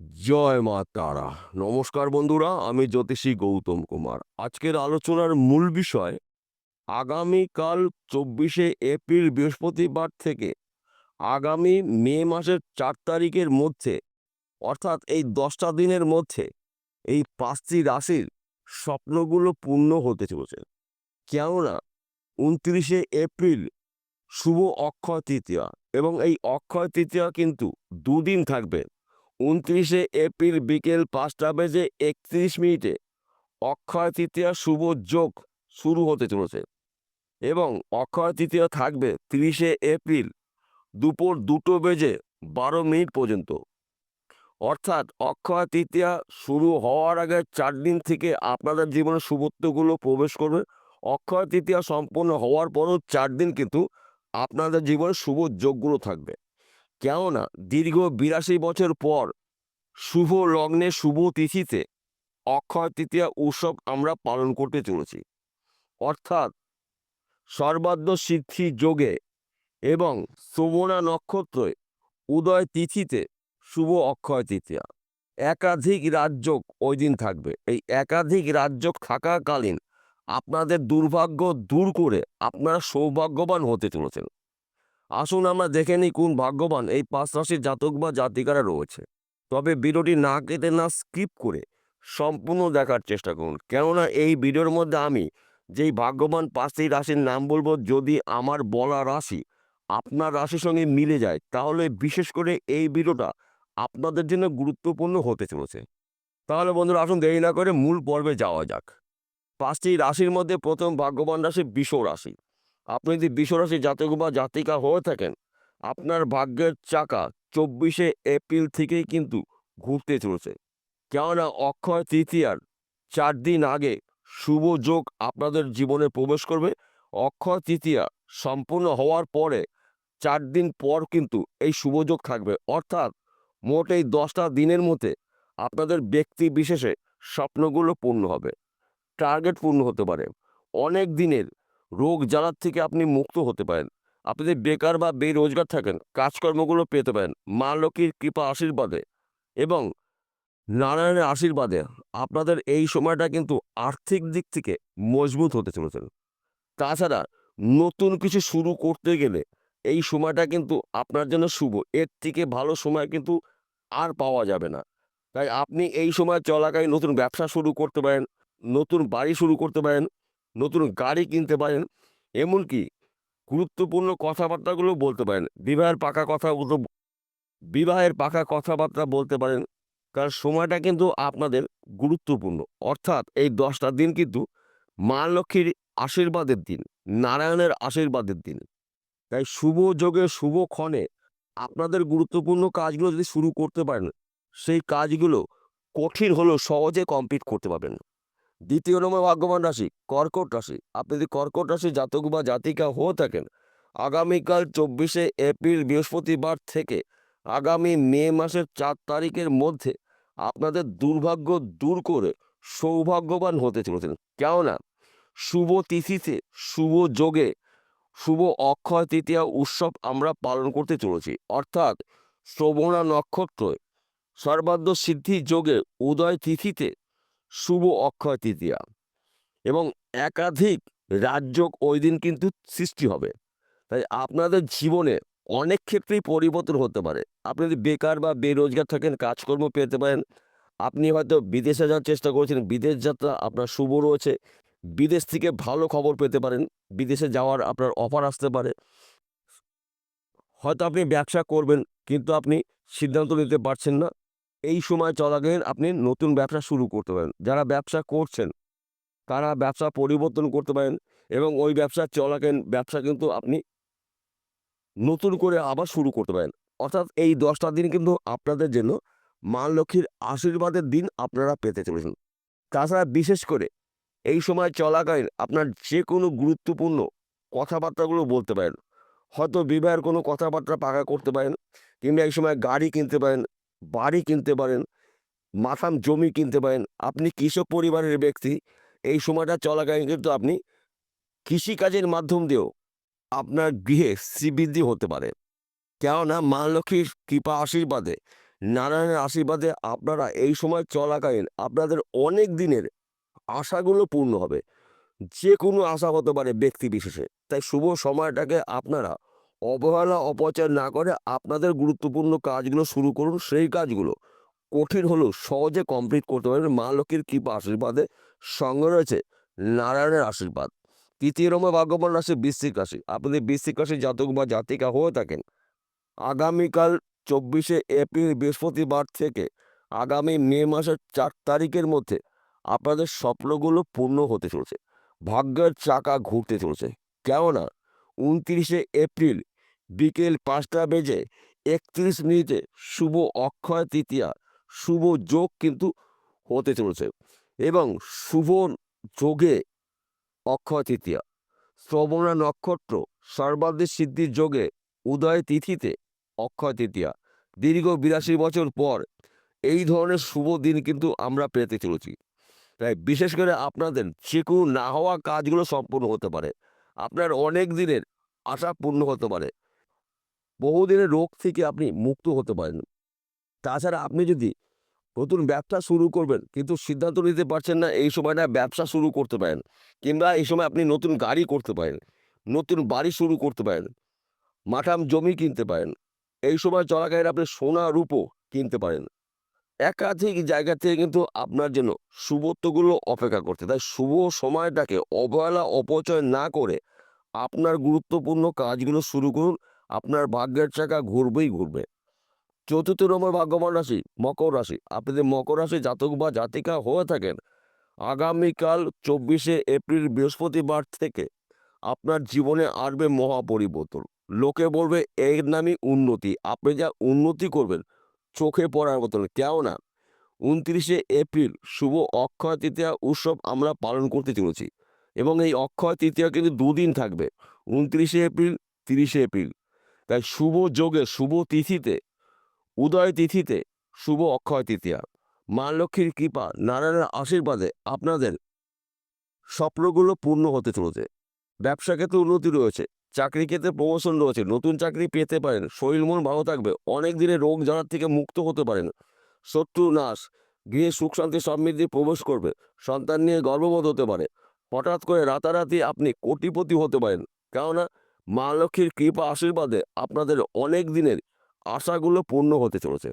জয় মা তারা। নমস্কার বন্ধুরা, আমি জ্যোতিষী গৌতম কুমার। আজকের আলোচনার মূল বিষয়, আগামীকাল চব্বিশে এপ্রিল বৃহস্পতিবার থেকে আগামী মে মাসের চার তারিখের মধ্যে, অর্থাৎ এই দশটা দিনের মধ্যে, এই পাঁচটি রাশির স্বপ্নগুলো পূর্ণ হতে চলেছে। কেননা, উনত্রিশে এপ্রিল শুভ অক্ষয় তৃতীয়া এবং এই অক্ষয় তৃতীয়া কিন্তু দুদিন থাকবে। উনত্রিশে এপ্রিল বিকেল পাঁচটা বেজে একত্রিশ মিনিটে অক্ষয় তৃতীয়া শুভ যোগ শুরু হতে চলেছে এবং অক্ষয় তৃতীয়া থাকবে তিরিশে এপ্রিল দুপুর দুটো বেজে বারো মিনিট পর্যন্ত। অর্থাৎ অক্ষয় তৃতীয়া শুরু হওয়ার আগে চার দিন থেকে আপনাদের জীবনে শুভত্বগুলো প্রবেশ করবে। অক্ষয় তৃতীয়া সম্পন্ন হওয়ার পরও চার দিন কিন্তু আপনাদের জীবনে শুভ যোগগুলো থাকবে। কেননা দীর্ঘ বিরাশি বছর পর শুভ লগ্নে শুভ তিথিতে অক্ষয় তৃতীয়া উৎসব আমরা পালন করতে চলেছি। অর্থাৎ সর্বাদ্য সিদ্ধি যোগে এবং শ্রবণা নক্ষত্রে উদয় তিথিতে শুভ অক্ষয় তৃতীয়া। একাধিক রাজযোগ ওই দিন থাকবে। এই একাধিক রাজযোগ থাকাকালীন আপনাদের দুর্ভাগ্য দূর করে আপনারা সৌভাগ্যবান হতে চলেছেন। আসুন আমরা দেখে নিই কোন ভাগ্যবান এই পাঁচ রাশির জাতক বা জাতিকারা রয়েছে। তবে ভিডিওটি না কেটে না স্কিপ করে সম্পূর্ণ দেখার চেষ্টা করুন। কেননা এই ভিডিওর মধ্যে আমি যেই ভাগ্যবান পাঁচটি রাশির নাম বলব, যদি আমার বলা রাশি আপনার রাশির সঙ্গে মিলে যায়, তাহলে বিশেষ করে এই ভিডিওটা আপনাদের জন্য গুরুত্বপূর্ণ হতে চলেছে। তাহলে বন্ধুরা আসুন দেরি না করে মূল পর্বে যাওয়া যাক। পাঁচটি রাশির মধ্যে প্রথম ভাগ্যবান রাশি বিষ রাশি। আপনি যদি বিষ রাশি জাতক বা জাতিকা হয়ে থাকেন, আপনার ভাগ্যের চাকা চব্বিশে এপ্রিল থেকেই কিন্তু ঘুরতে চলেছে। কেননা অক্ষয় তৃতীয়ার চার দিন আগে শুভ যোগ আপনাদের জীবনে প্রবেশ করবে। অক্ষয় তৃতীয়া সম্পূর্ণ হওয়ার পরে চার দিন পর কিন্তু এই শুভ যোগ থাকবে। অর্থাৎ মোট এই দশটা দিনের মধ্যে আপনাদের ব্যক্তি বিশেষে স্বপ্নগুলো পূর্ণ হবে। টার্গেট পূর্ণ হতে পারে। অনেক দিনের রোগ জ্বালার থেকে আপনি মুক্ত হতে পারেন। আপনি যদি বেকার বা বেরোজগার থাকেন, কাজকর্মগুলো পেতে পারেন। মা লক্ষ্মীর কৃপা আশীর্বাদে এবং নারায়ণের আশীর্বাদে আপনাদের এই সময়টা কিন্তু আর্থিক দিক থেকে মজবুত হতে চলেছে তাছাড়া নতুন কিছু শুরু করতে গেলে এই সময়টা কিন্তু আপনার জন্য শুভ। এর থেকে ভালো সময় কিন্তু আর পাওয়া যাবে না। তাই আপনি এই সময় চলাকালীন নতুন ব্যবসা শুরু করতে পারেন, নতুন বাড়ি শুরু করতে পারেন নতুন গাড়ি কিনতে পারেন। এমনকি গুরুত্বপূর্ণ কথাবার্তাগুলো বলতে পারেন। বিবাহের পাকা কথা বিবাহের পাকা কথাবার্তা বলতে পারেন। কারণ সময়টা কিন্তু আপনাদের গুরুত্বপূর্ণ। অর্থাৎ এই দশটা দিন কিন্তু মা লক্ষ্মীর আশীর্বাদের দিন, নারায়ণের আশীর্বাদের দিন। তাই শুভ যোগে, শুভ ক্ষণে আপনাদের গুরুত্বপূর্ণ কাজগুলো যদি শুরু করতে পারেন, সেই কাজগুলো কঠিন হলেও সহজে কমপ্লিট করতে পারবেন। দ্বিতীয় নম্বর ভাগ্যবান রাশি, কর্কট রাশি। আপনি যদি কর্কট রাশি জাতক বা জাতিকা হয়ে থাকেন, আগামীকাল চব্বিশে এপ্রিল বৃহস্পতিবার থেকে আগামী মে মাসের চার তারিখের মধ্যে আপনাদের দুর্ভাগ্য দূর করে সৌভাগ্যবান হতে চলেছেন। কেননা, শুভ তিথিতে, শুভ যোগে, শুভ অক্ষয় তৃতীয়া উৎসব আমরা পালন করতে চলেছি। অর্থাৎ শ্রবণা নক্ষত্র সর্বাদ্য সিদ্ধি যোগে উদয় তিথিতে শুভ অক্ষয় তৃতীয়া। এবং একাধিক রাজযোগ ওই দিন কিন্তু সৃষ্টি হবে। তাই আপনাদের জীবনে অনেক ক্ষেত্রেই পরিবর্তন হতে পারে। আপনি যদি বেকার বা বেরোজগার থাকেন, কাজকর্ম পেতে পারেন, আপনি হয়তো বিদেশে যাওয়ার চেষ্টা করেছেন, বিদেশ যাত্রা আপনার শুভ রয়েছে, বিদেশ থেকে ভালো খবর পেতে পারেন, বিদেশে যাওয়ার আপনার অফার আসতে পারে। হয়তো আপনি ব্যবসা করবেন, কিন্তু আপনি সিদ্ধান্ত নিতে পারছেন না। এই সময় চলাকালীন আপনি নতুন ব্যবসা শুরু করতে পারেন। যারা ব্যবসা করছেন, তারা ব্যবসা পরিবর্তন করতে পারেন এবং ওই ব্যবসা চলাকালীন ব্যবসা কিন্তু আপনি নতুন করে আবার শুরু করতে পারেন। অর্থাৎ এই দশটা দিন কিন্তু আপনাদের জন্য মা লক্ষ্মীর আশীর্বাদের দিন আপনারা পেতে চলেছেন। তাছাড়া বিশেষ করে এই সময় চলাকালীন আপনার যে কোনো গুরুত্বপূর্ণ কথাবার্তাগুলো বলতে পারেন। হয়তো বিবাহের কোনো কথাবার্তা পাকা করতে পারেন কিংবা এই সময় গাড়ি কিনতে পারেন। বাড়ি কিনতে পারেন, মাথাম জমি কিনতে পারেন, আপনি কৃষক পরিবারের ব্যক্তি, এই সময়টা চলাকালীন কিন্তু আপনি কৃষিকাজের মাধ্যম দিয়েও আপনার গৃহে শ্রীবৃদ্ধি হতে পারে। কেননা মা লক্ষ্মীর কৃপা আশীর্বাদে, নারায়ণের আশীর্বাদে আপনারা এই সময় চলাকালীন আপনাদের অনেক দিনের আশাগুলো পূর্ণ হবে। যে কোনো আশা হতে পারে ব্যক্তি বিশেষে। তাই শুভ সময়টাকে আপনারা অবহেলা, অপচয় না করে আপনাদের গুরুত্বপূর্ণ কাজগুলো শুরু করুন, সেই কাজগুলো কঠিন হলেও সহজে কমপ্লিট করতে পারবেন মা লক্ষ্মীর কৃপা আশীর্বাদে সঙ্গে রয়েছে নারায়ণের আশীর্বাদ। তৃতীয় নম্বর ভাগ্যবান রাশি বৃশ্চিক রাশি। আপনি বৃশ্চিক রাশি জাতক বা জাতিকা হয়ে থাকেন। আগামীকাল চব্বিশে এপ্রিল বৃহস্পতিবার থেকে আগামী মে মাসের চার তারিখের মধ্যে আপনাদের স্বপ্নগুলো পূর্ণ হতে চলছে। ভাগ্যের চাকা ঘুরতে চলছে। কেননা, উনত্রিশে এপ্রিল বিকেল পাঁচটা বেজে একত্রিশ মিনিটে শুভ অক্ষয় তৃতীয়া, শুভ যোগ কিন্তু হতে চলেছে এবং শুভ যোগে অক্ষয় তৃতীয়া। শ্রবণা নক্ষত্র সর্বাধিক সিদ্ধির যোগে উদয় তিথিতে অক্ষয় তৃতীয়া। দীর্ঘ বিরাশি বছর পর এই ধরনের শুভ দিন কিন্তু আমরা পেতে চলেছি। তাই বিশেষ করে আপনাদের যে কোনো না হওয়া কাজগুলো সম্পূর্ণ হতে পারে। আপনার অনেক দিনের আশা পূর্ণ হতে পারে। বহুদিনের রোগ থেকে আপনি মুক্ত হতে পারেন। তাছাড়া আপনি যদি নতুন ব্যবসা শুরু করবেন, কিন্তু সিদ্ধান্ত নিতে পারছেন না, এই সময়টা ব্যবসা শুরু করতে পারেন, কিংবা এই সময় আপনি নতুন গাড়ি করতে পারেন, নতুন বাড়ি শুরু করতে পারেন, মাঠাম জমি কিনতে পারেন, এই সময় চলাকালীন আপনি সোনা, রূপো কিনতে পারেন। একাধিক জায়গা থেকে কিন্তু আপনার জন্য শুভত্বগুলো অপেক্ষা করতে তাই শুভ সময়টাকে অবহেলা, অপচয় না করে আপনার গুরুত্বপূর্ণ কাজগুলো শুরু করুন। আপনার ভাগ্যের চাকা ঘুরবেই ঘুরবে। চতুর্থ নম্বর ভাগ্যবান রাশি, মকর রাশি। আপনি যদি মকর রাশি জাতক বা জাতিকা হয়ে থাকেন, আগামীকাল চব্বিশে এপ্রিল বৃহস্পতিবার থেকে আপনার জীবনে আসবে মহা পরিবর্তন লোকে বলবে, এর নামই উন্নতি। আপনি যা উন্নতি করবেন, চোখে পড়ার মতন। কেননা, উনত্রিশে এপ্রিল শুভ অক্ষয় তৃতীয়া উৎসব আমরা পালন করতে চলেছি। এবং এই অক্ষয় তৃতীয়া কিন্তু দুদিন থাকবে। উনত্রিশে এপ্রিল, তিরিশে এপ্রিল। তাই শুভ যোগে, শুভ তিথিতে, উদয় তিথিতে, শুভ অক্ষয় তৃতীয়া। মা লক্ষ্মীর কৃপা, নারায়ণের আশীর্বাদে আপনাদের স্বপ্নগুলো পূর্ণ হতে চলেছে। ব্যবসা ক্ষেত্রে উন্নতি রয়েছে, চাকরি ক্ষেত্রে প্রমোশন রয়েছে, নতুন চাকরি পেতে পারেন, শরীর মন ভালো থাকবে, অনেক দিনে রোগ জ্বালার থেকে মুক্ত হতে পারেন। শত্রু নাশ, গৃহে সুখ শান্তি সমৃদ্ধি প্রবেশ করবে, সন্তান নিয়ে গর্ববোধ হতে পারে। হঠাৎ করে রাতারাতি আপনি কোটিপতি হতে পারেন, কেননা মা লক্ষ্মীর কৃপা আশীর্বাদে আপনাদের অনেক দিনের আশাগুলো পূর্ণ হতে চলেছে।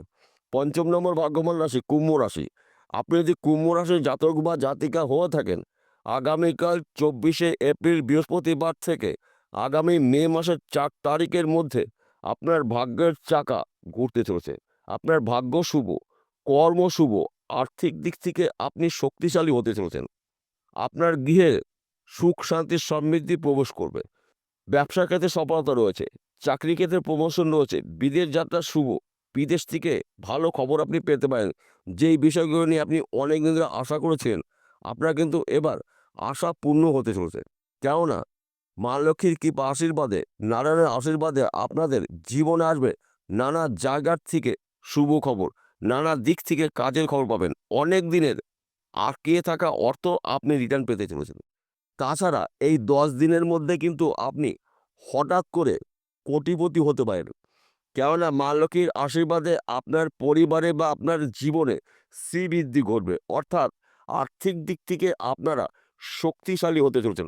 পঞ্চম নম্বর ভাগ্যবান রাশি, কুম্ভ রাশি। আপনি যদি কুম্ভ রাশির জাতক বা জাতিকা হয়ে থাকেন, আগামীকাল চব্বিশে এপ্রিল বৃহস্পতিবার থেকে আগামী মে মাসের চার তারিখের মধ্যে আপনার ভাগ্যের চাকা ঘুরতে চলেছে। আপনার ভাগ্য শুভ, কর্ম শুভ, আর্থিক দিক থেকে আপনি শক্তিশালী হতে চলেছেন। আপনার গৃহে সুখ শান্তির সমৃদ্ধি প্রবেশ করবে। ব্যবসা ক্ষেত্রে সফলতা রয়েছে চাকরি ক্ষেত্রে প্রমোশন রয়েছে, বিদেশ যাত্রা শুভ, বিদেশ থেকে ভালো খবর আপনি পেতে পারেন। যেই বিষয়গুলো নিয়ে আপনি অনেক দিন ধরে আশা করেছেন, আপনার কিন্তু এবার আশা পূর্ণ হতে চলেছে। কেননা, মা লক্ষ্মীর কৃপা আশীর্বাদে, নারায়ণের আশীর্বাদে আপনাদের জীবনে আসবে নানা জায়গার থেকে শুভ খবর, নানা দিক থেকে কাজের খবর পাবেন। অনেক দিনের আটকে থাকা অর্থ আপনি রিটার্ন পেতে চলেছেন। তাছাড়া এই দশ দিনের মধ্যে কিন্তু আপনি হঠাৎ করে কোটিপতি হতে পারেন। কেননা মা লক্ষ্মীর আশীর্বাদে আপনার পরিবারে বা আপনার জীবনে শ্রীবৃদ্ধি ঘটবে। অর্থাৎ আর্থিক দিক থেকে আপনারা শক্তিশালী হতে চলেছেন।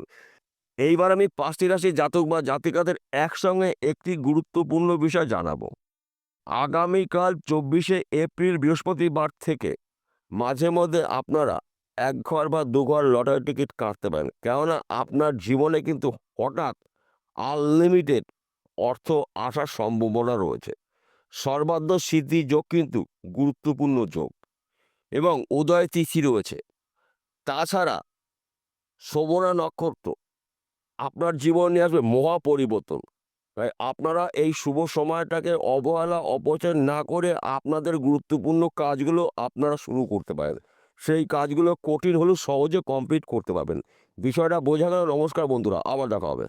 এইবার আমি পাঁচটি রাশি জাতক বা জাতিকাদের একসঙ্গে একটি গুরুত্বপূর্ণ বিষয় জানাব। আগামীকাল চব্বিশে এপ্রিল বৃহস্পতিবার থেকে মাঝে মধ্যে আপনারা এক ঘর বা দু ঘর লটারি টিকিট কাটতে পারেন। কেননা আপনার জীবনে কিন্তু হঠাৎ আনলিমিটেড অর্থ আসার সম্ভাবনা রয়েছে। সর্বাধ্য সিদ্ধি যোগ কিন্তু গুরুত্বপূর্ণ যোগ এবং উদয় তিথি রয়েছে। তাছাড়া শোভনা নক্ষত্র আপনার জীবন নিয়ে আসবে মহা পরিবর্তন। তাই আপনারা এই শুভ সময়টাকে অবহেলা, অপচয় না করে আপনাদের গুরুত্বপূর্ণ কাজগুলো আপনারা শুরু করতে পারেন। সেই কাজগুলো কঠিন হলেও সহজে কমপ্লিট করতে পারবেন। বিষয়টা বোঝা গেল। নমস্কার বন্ধুরা, আবার দেখা হবে।